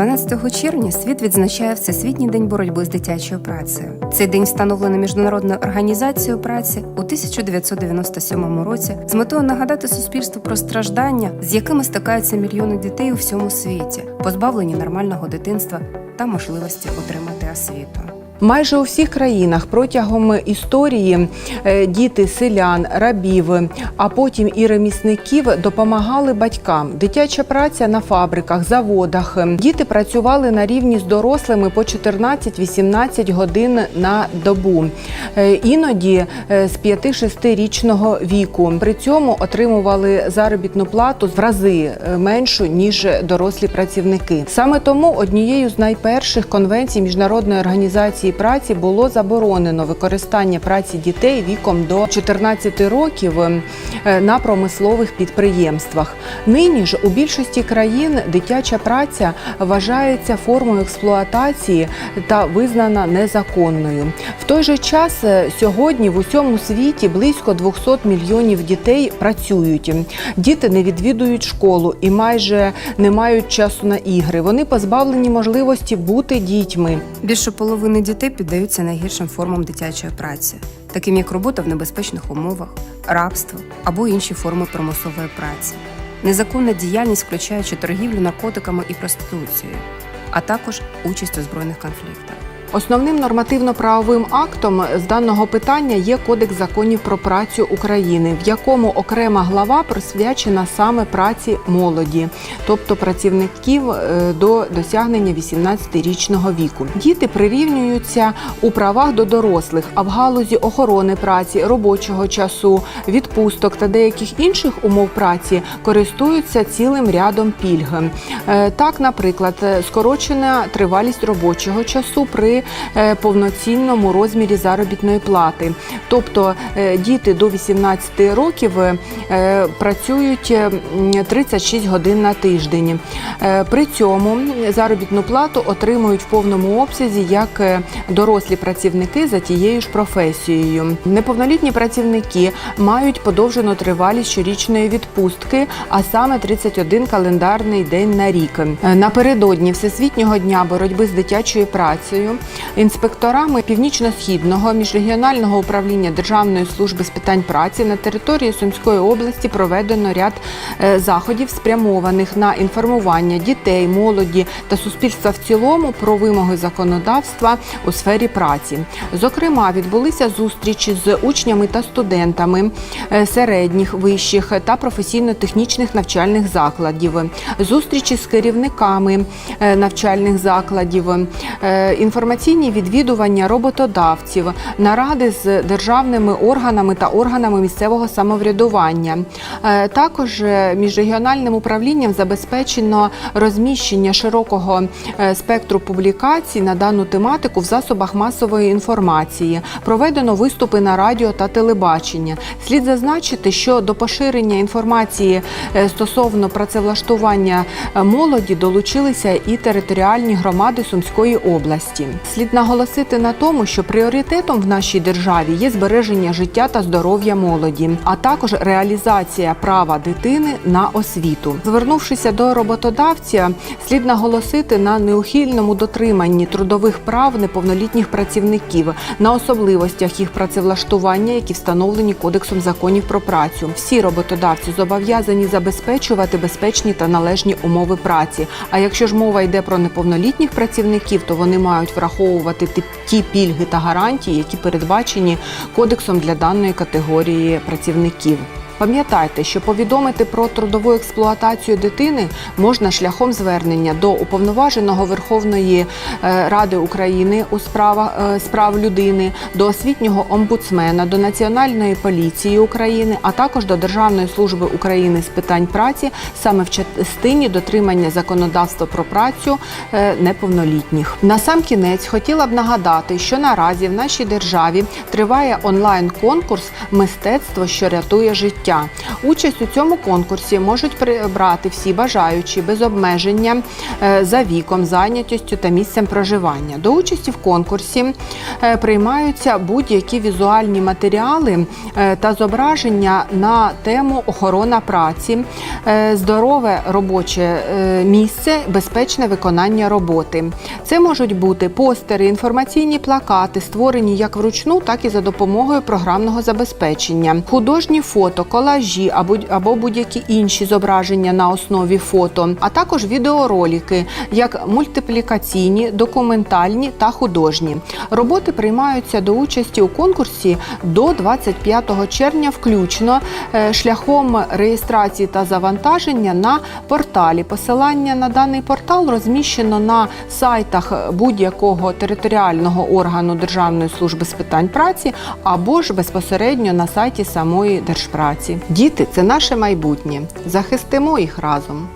12 червня світ відзначає Всесвітній день боротьби з дитячою працею. Цей день встановлено міжнародною організацією праці у 1997 році з метою нагадати суспільству про страждання, з якими стикаються мільйони дітей у всьому світі, позбавлені нормального дитинства та можливості отримати освіту. Майже у всіх країнах протягом історії е, діти селян, рабів, а потім і ремісників допомагали батькам. Дитяча праця на фабриках, заводах. Діти працювали на рівні з дорослими по 14-18 годин на добу, Е, іноді е, з 5-6-річного віку. При цьому отримували заробітну плату в рази меншу ніж дорослі працівники. Саме тому однією з найперших конвенцій міжнародної організації праці було заборонено використання праці дітей віком до 14 років е, на промислових підприємствах. Нині ж у більшості країн дитяча праця вважається формою експлуатації та визнана незаконною. В той же час е, сьогодні в усьому світі близько 200 мільйонів дітей працюють. Діти не відвідують школу і майже не мають часу на ігри. Вони позбавлені можливості бути дітьми. Більше половини дітей піддаються найгіршим формам дитячої праці, таким як робота в небезпечних умовах, рабство або інші форми примусової праці. Незаконна діяльність, включаючи торгівлю наркотиками і проституцією, а також участь у збройних конфліктах. Основним нормативно-правовим актом з даного питання є Кодекс законів про працю України, в якому окрема глава присвячена саме праці молоді, тобто працівників е, до досягнення 18-річного віку. Діти прирівнюються у правах до дорослих, а в галузі охорони праці, робочого часу, відпусток та деяких інших умов праці користуються цілим рядом пільг. Е, Так, наприклад, скорочена тривалість робочого часу при е, повноцінному розмірі заробітної плати. Тобто е, діти до 18 років е, працюють е, 36 годин на тиждень. При цьому заробітну плату отримують в повному обсязі як дорослі працівники за тією ж професією. Неповнолітні працівники мають подовжену тривалість щорічної відпустки, а саме 31 календарний день на рік. Напередодні Всесвітнього дня боротьби з дитячою працею інспекторами північно-східного міжрегіонального управління Державної служби з питань праці на території Сумської області проведено ряд е, заходів, спрямованих на інформування дітей, молоді та суспільства в цілому про вимоги законодавства у сфері праці. Зокрема, відбулися зустрічі з учнями та студентами е, середніх, вищих та професійно-технічних навчальних закладів, зустрічі з керівниками е, навчальних закладів, е, інформаційні відвідування роботодавців, наради з державними органами та органами місцевого самоврядування. Е, Також е, міжрегіональним управлінням забезпечено розміщення широкого е, спектру публікацій на дану тематику в засобах масової інформації. Проведено виступи на радіо та телебачення. Слід зазначити, що до поширення інформації стосовно працевлаштування молоді долучилися і територіальні громади Сумської області. Слід наголосити на тому, що пріоритетом в нашій державі є збереження життя та здоров'я молоді, а також реалізація права дитини на освіту. Звернувшися до роботодавця, слід наголосити на неухильному дотриманні трудових прав неповнолітніх працівників, на особливостях їх працевлаштування, які встановлені Кодексом законів про працю. Всі роботодавці зобов'язані забезпечувати безпечні та належні умови праці. А якщо ж мова йде про неповнолітніх працівників, то вони мають враховувати ті- ті пільги та гарантії, які передбачені кодексом для даної категорії працівників. Пам'ятайте, що повідомити про трудову експлуатацію дитини можна шляхом звернення до уповноваженого Верховної е, Ради України у справах е, справ людини, до освітнього омбудсмена, до Національної поліції України, а також до Державної служби України з питань праці саме в частині дотримання законодавства про працю е, неповнолітніх. На сам кінець хотіла б нагадати, що наразі в нашій державі триває онлайн конкурс Мистецтво, що рятує життя. Життя. Участь у цьому конкурсі можуть при- брати всі бажаючі без обмеження е, за віком, зайнятістю та місцем проживання. До участі в конкурсі е, приймаються будь-які візуальні матеріали е, та зображення на тему охорона праці, здорове робоче місце, безпечне виконання роботи. Це можуть бути постери, інформаційні плакати, створені як вручну, так і за допомогою програмного забезпечення, художні фото, колажі або, або будь-які інші зображення на основі фото, а також відеоролики, як мультиплікаційні, документальні та художні. Роботи приймаються до участі у конкурсі до 25 червня, включно е, шляхом реєстрації та завантаження на порталі. Посилання на даний портал розміщено на сайтах будь-якого територіального органу Державної служби з питань праці або ж безпосередньо на сайті самої Держпраці. Діти це наше майбутнє. Захистимо їх разом.